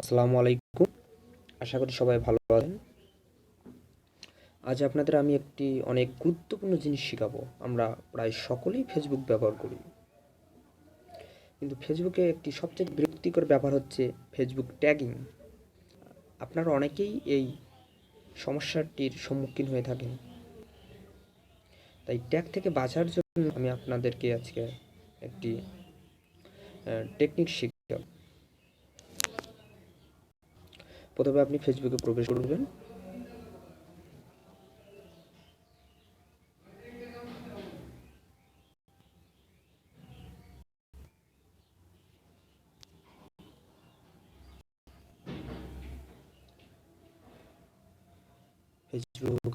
আসসালামু আলাইকুম। আশা করি সবাই ভালো আছেন। আজ আপনাদের আমি একটি অনেক গুরুত্বপূর্ণ জিনিস শেখাবো। আমরা প্রায় সকলেই ফেসবুক ব্যবহার করি। কিন্তু ফেসবুকে একটি সবচেয়ে বিরক্তিকর ব্যাপার হচ্ছে ফেসবুক ট্যাগিং আপনারা অনেকেই এই সমস্যাটির সম্মুখীন হয়ে থাকেন। তাই ট্যাগ থেকে বাঁচার জন্য আমি আপনাদেরকে আজকে একটি টেকনিক শিখাব প্রথমে আপনি ফেসবুকে প্রবেশ করবেন ফেসবুক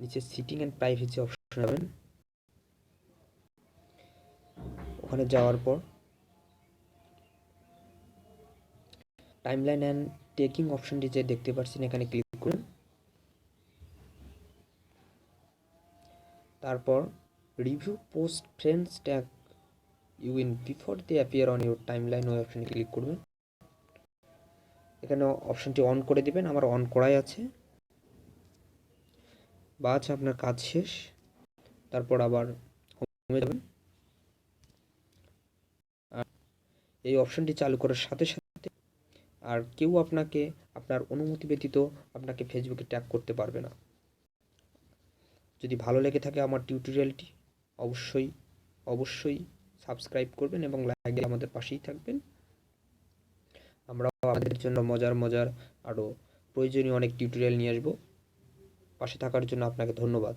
নিচে সিটিং অ্যান্ড প্রাইভেসি অপশন যাবেন ওখানে যাওয়ার পর টাইমলাইন অ্যান্ড টেকিং অপশনটি যে দেখতে পাচ্ছেন এখানে ক্লিক করুন। তারপর review post friends tag you in before the appear on your timeline ওই অপশনে ক্লিক করবেন। এখানে অপশনটি অন করে দেবেন, আমার অন করাই আছে। বাজ আপনার কাজ শেষ। তারপর আবার হোমে যাবেন। এই অপশনটি চালু করার সাথে সাথে আর কেউ আপনাকে, আপনার অনুমতি ব্যতীত আপনাকে ফেসবুকে ট্যাগ করতে পারবে না। যদি ভালো লেগে থাকে আমার টিউটোরিয়ালটি অবশ্যই অবশ্যই সাবস্ক্রাইব করবেন এবং লাইক আমাদের পাশেই থাকবেন। আমরা আমাদের জন্য মজার মজার আরও প্রয়োজনীয় অনেক টিউটোরিয়াল নিয়ে আসব। পাশে থাকার জন্য আপনাকে ধন্যবাদ।